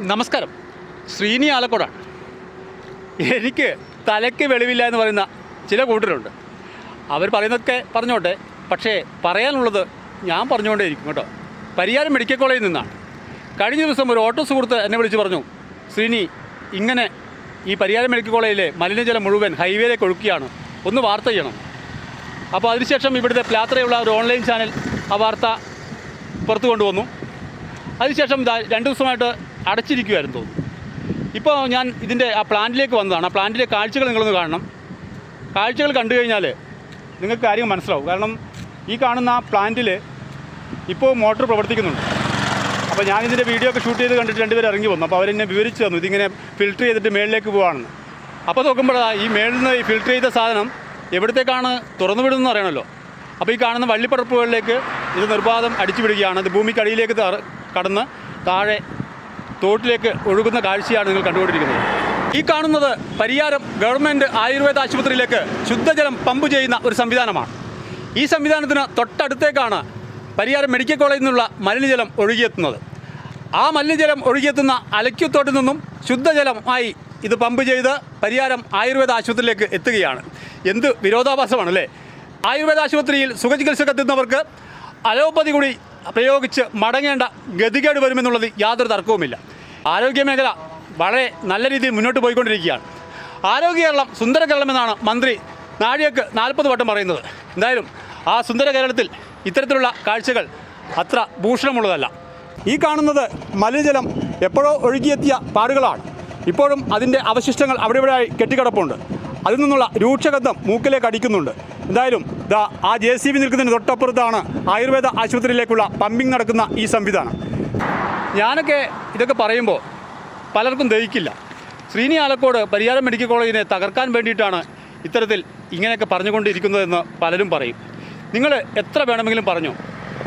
നമസ്കാരം. ശ്രീനി ആലക്കോടാണ്. എനിക്ക് തലയ്ക്ക് വെളിവില്ല എന്ന് പറയുന്ന ചില കൂട്ടരുണ്ട്. അവർ പറയുന്നതൊക്കെ പറഞ്ഞോട്ടെ പക്ഷേ പറയാനുള്ളത് ഞാൻ പറഞ്ഞുകൊണ്ടേയിരിക്കും കേട്ടോ. പരിയാരം മെഡിക്കൽ കോളേജിൽ നിന്നാണ്. കഴിഞ്ഞ ദിവസം ഒരു ഓട്ടോ സുഹൃത്ത് എന്നെ വിളിച്ച് പറഞ്ഞു ശ്രീനി ഇങ്ങനെ ഈ പരിയാരം മെഡിക്കൽ കോളേജിലെ മലിനജലം മുഴുവൻ ഹൈവേയിലേക്ക് ഒഴുക്കിയാണ്. ഒന്ന് വാർത്ത ചെയ്യണം. അപ്പോൾ അതിനുശേഷം ഇവിടുത്തെ പ്ലാത്രയുള്ള ഒരു ഓൺലൈൻ ചാനൽ ആ വാർത്ത പുറത്തു കൊണ്ടുവന്നു. അതിനുശേഷം രണ്ട് ദിവസമായിട്ട് അടച്ചിരിക്കുമായിരുന്നു തോന്നുന്നു. ഇപ്പോൾ ഞാൻ ഇതിന്റെ ആ പ്ലാന്റിലേക്ക് വന്നതാണ്. ആ പ്ലാന്റിലെ കാഴ്ചകൾ നിങ്ങളൊന്ന് കാണണം. കാഴ്ചകൾ കണ്ടു കഴിഞ്ഞാൽ നിങ്ങൾക്ക് കാര്യം മനസ്സിലാവും. കാരണം ഈ കാണുന്ന ആ പ്ലാന്റിൽ ഇപ്പോൾ മോട്ടോർ പ്രവർത്തിക്കുന്നുണ്ട്. അപ്പോൾ ഞാൻ ഇതിന്റെ വീഡിയോ ഒക്കെ ഷൂട്ട് ചെയ്ത് കണ്ടിട്ട് രണ്ടുപേർ ഇറങ്ങി വന്നു. അപ്പോൾ അവരെന്നെ വിവരിച്ചു തന്നു. ഇതിങ്ങനെ ഫിൽറ്റർ ചെയ്തിട്ട് മേളിലേക്ക് പോവാണെന്ന്. അപ്പോൾ നോക്കുമ്പോഴാ ഈ മേളിൽ നിന്ന് ഈ ഫിൽറ്റർ ചെയ്ത സാധനം എവിടത്തേക്കാണ് തുറന്നു വിടുന്നതെന്ന് അറിയണമല്ലോ. അപ്പോൾ ഈ കാണുന്ന വള്ളിപ്പറപ്പുകളിലേക്ക് ഇത് നിർബാധം അടിച്ചു വിടുകയാണ്. ഇത് ഭൂമിക്കടിയിലേക്ക് കടന്ന് താഴെ തോട്ടിലേക്ക് ഒഴുകുന്ന കാഴ്ചയാണ് നിങ്ങൾ കണ്ടുകൊണ്ടിരിക്കുന്നത്. ഈ കാണുന്നത് പരിയാരം ഗവൺമെന്റ് ആയുർവേദ ആശുപത്രിയിലേക്ക് ശുദ്ധജലം പമ്പ് ചെയ്യുന്ന ഒരു സംവിധാനമാണ്. ഈ സംവിധാനത്തിന് തൊട്ടടുത്തേക്കാണ് പരിയാരം മെഡിക്കൽ കോളേജിൽ നിന്നുള്ള മലിനജലം ഒഴുകിയെത്തുന്നത്. ആ മലിനജലം ഒഴുകിയെത്തുന്ന അലക്യത്തോട്ടിൽ നിന്നും ശുദ്ധജലമായി ഇത് പമ്പ് ചെയ്ത് പരിയാരം ആയുർവേദ ആശുപത്രിയിലേക്ക് എത്തുകയാണ്. എന്ത് വിരോധാഭാസമാണല്ലേ? ആയുർവേദ ആശുപത്രിയിൽ സുഖചികിത്സക്കെത്തുന്നവർക്ക് അലോപ്പതി കൂടി പ്രയോഗിച്ച് മടങ്ങേണ്ട ഗതികേട് വരുമെന്നുള്ളത് യാതൊരു തർക്കവുമില്ല. ആരോഗ്യമേഖല വളരെ നല്ല രീതിയിൽ മുന്നോട്ട് പോയിക്കൊണ്ടിരിക്കുകയാണ്. ആരോഗ്യ കേരളം സുന്ദര കേരളമെന്നാണ് മന്ത്രി നാഴികക്ക് നാൽപ്പത് വട്ടം പറയുന്നത്. എന്തായാലും ആ സുന്ദര കേരളത്തിൽ ഇത്തരത്തിലുള്ള കാഴ്ചകൾ അത്ര ഭൂഷണമുള്ളതല്ല. ഈ കാണുന്നത് മലിനജലം എപ്പോഴോ ഒഴുകിയെത്തിയ പാടുകളാണ്. ഇപ്പോഴും അതിന്റെ അവശിഷ്ടങ്ങൾ അവിടെ ഇവിടെയായി കെട്ടിക്കിടപ്പുണ്ട്. അതിൽ നിന്നുള്ള രൂക്ഷഗന്ധം മൂക്കിലേക്ക് അടിക്കുന്നുണ്ട്. എന്തായാലും ദാ ആ ജെ സി ബി നിൽക്കുന്നതിന് തൊട്ടപ്പുറത്താണ് ആയുർവേദ ആശുപത്രിയിലേക്കുള്ള പമ്പിംഗ് നടക്കുന്ന ഈ സംവിധാനം. ഞാനൊക്കെ ഇതൊക്കെ പറയുമ്പോൾ പലർക്കും ദഹിക്കില്ല. ശ്രീനി ആലക്കോട് പരിയാരം മെഡിക്കൽ കോളേജിനെ തകർക്കാൻ വേണ്ടിയിട്ടാണ് ഇത്തരത്തിൽ ഇങ്ങനെയൊക്കെ പറഞ്ഞുകൊണ്ടിരിക്കുന്നതെന്ന് പലരും പറയും. നിങ്ങൾ എത്ര വേണമെങ്കിലും പറഞ്ഞു.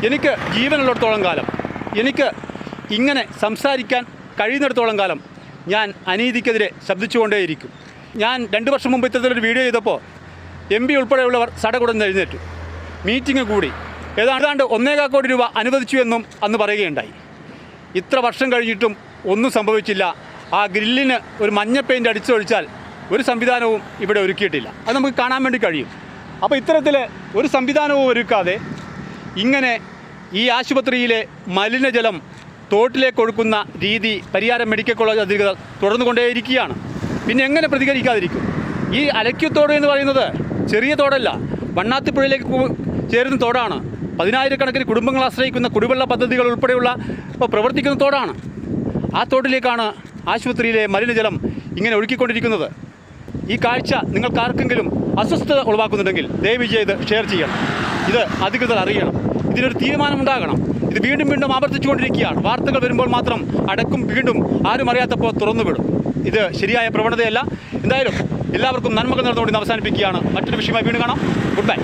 എനിക്ക് ജീവനുള്ളിടത്തോളം കാലം എനിക്ക് ഇങ്ങനെ സംസാരിക്കാൻ കഴിയുന്നിടത്തോളം കാലം ഞാൻ അനീതിക്കെതിരെ ശബ്ദിച്ചുകൊണ്ടേയിരിക്കും. ഞാൻ രണ്ട് വർഷം മുമ്പ് ഇത്തരത്തിലൊരു വീഡിയോ ചെയ്തപ്പോൾ എം പി ഉൾപ്പെടെയുള്ളവർ സടകുടന്ന് എഴുന്നേറ്റു. മീറ്റിംഗ് കൂടി. ഏതാണ്ട് ഒന്നേകാൽ കോടി രൂപ അനുവദിച്ചു എന്നും അന്ന് പറയുകയുണ്ടായി. ഇത്ര വർഷം കഴിഞ്ഞിട്ടും ഒന്നും സംഭവിച്ചില്ല. ആ ഗ്രില്ലിന് ഒരു മഞ്ഞ പെയിന്റ് അടിച്ചൊഴിച്ചാൽ ഒരു സംവിധാനവും ഇവിടെ ഒരുക്കിയിട്ടില്ല. അത് നമുക്ക് കാണാൻ വേണ്ടി കഴിയും. അപ്പോൾ ഇത്തരത്തിൽ ഒരു സംവിധാനവും ഒരുക്കാതെ ഇങ്ങനെ ഈ ആശുപത്രിയിലെ മലിനജലം തോട്ടിലേക്ക് ഒഴുക്കുന്ന രീതി പരിയാരം മെഡിക്കൽ കോളേജ് അധികൃതർ തുടർന്നുകൊണ്ടേയിരിക്കുകയാണ്. പിന്നെ എങ്ങനെ പ്രതികരിക്കാതിരിക്കും? ഈ അലക്യത്തോട് എന്ന് പറയുന്നത് ചെറിയ തോടല്ല. വണ്ണാത്തിപ്പുഴയിലേക്ക് പുഴയിലേക്ക് ചേരുന്ന തോടാണ്. പതിനായിരക്കണക്കിന് കുടുംബങ്ങൾ ആശ്രയിക്കുന്ന കുടിവെള്ള പദ്ധതികൾ ഉൾപ്പെടെയുള്ള പ്രവർത്തിക്കുന്ന തോടാണ്. ആ തോട്ടിലേക്കാണ് ആശുപത്രിയിലെ മലിനജലം ഇങ്ങനെ ഒഴുക്കിക്കൊണ്ടിരിക്കുന്നത്. ഈ കാഴ്ച നിങ്ങൾക്കാർക്കെങ്കിലും അസ്വസ്ഥത ഉളവാക്കുന്നുണ്ടെങ്കിൽ ദയവ് ചെയ്ത് ഷെയർ ചെയ്യണം. ഇത് അധികൃതർ അറിയണം. ഇതിനൊരു തീരുമാനമുണ്ടാകണം. ഇത് വീണ്ടും വീണ്ടും ആവർത്തിച്ചുകൊണ്ടിരിക്കുകയാണ്. വാർത്തകൾ വരുമ്പോൾ മാത്രം അടക്കും വീണ്ടും ആരും അറിയാത്തപ്പോൾ തുറന്നുവിടും. ഇത് ശരിയായ പ്രവണതയല്ല. എന്തായാലും എല്ലാവർക്കും നന്മകൾ നടന്നുകൊണ്ട് അവസാനിപ്പിക്കുകയാണ്. മറ്റൊരു വിഷയമായി വീണ്ടും കാണാം. Good bye